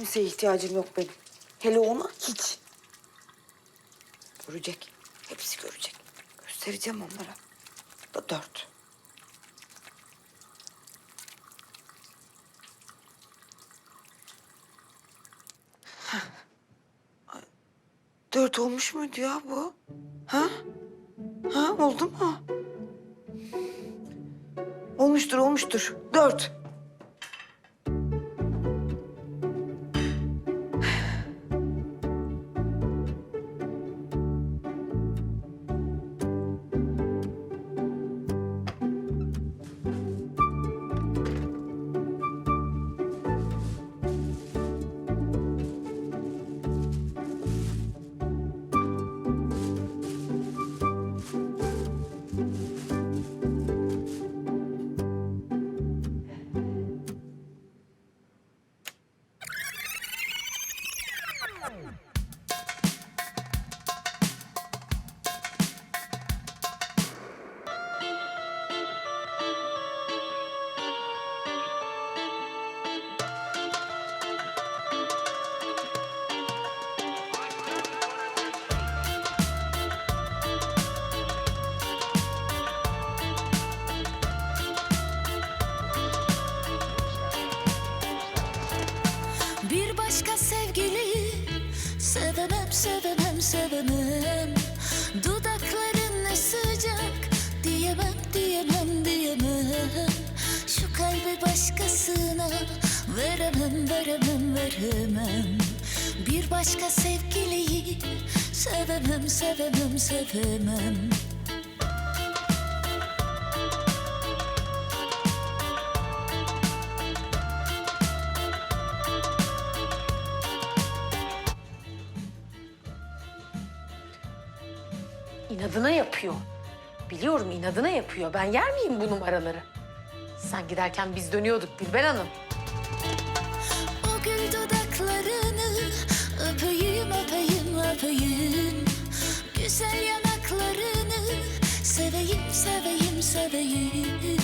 kimseye ihtiyacım yok benim. Hele ona hiç. Görecek. Hepsi görecek. Göstereceğim onlara. Da dört. Dört olmuş muydu ya bu? Ha? Ha oldu mu? Olmuştur, olmuştur. Dört. Bir Veremem, veremem, veremem Bir başka sevgiliyi Sevemem, sevemem, sevemem İnadına yapıyor. Biliyorum inadına yapıyor. Ben yer miyim bu numaraları? Sen giderken biz dönüyorduk Dilber Hanım. Seveyim seveyim seveyim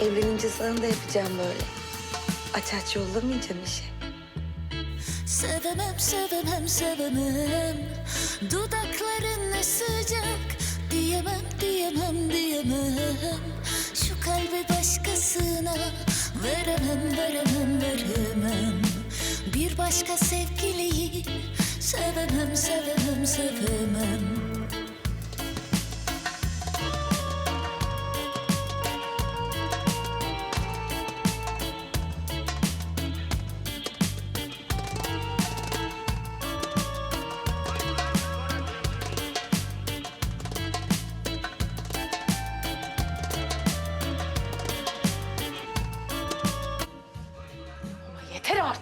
Evlenince sana da yapacağım böyle. Aç aç yollamayacağım işe. Sevemem, sevemem, sevemem Dudakların ne sıcak? Diyemem, diyemem, diyemem. Şu kalbi başkasına Veremem, veremem, veremem. Bir başka sevgiliyi Sevemem, sevemem, sevemem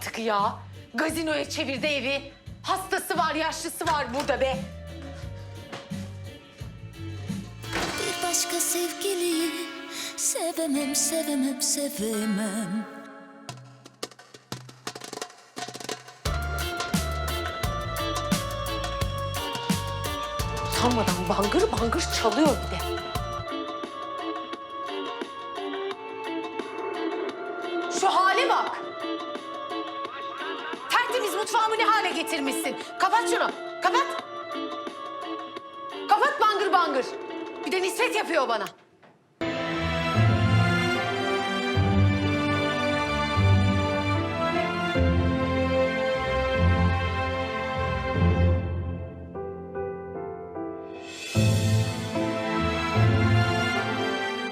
artık ya. Gazinoya çevirdi evi. Hastası var, yaşlısı var burada be. Bir başka sevgiliyi Sevemem, sevemem, sevemem Utanmadan bangır bangır çalıyor bir de. Şu hale bak. Mutfağımı ne hale getirmişsin. Kapat şunu. Kapat. Kapat bangır bangır. Bir de nispet yapıyor bana.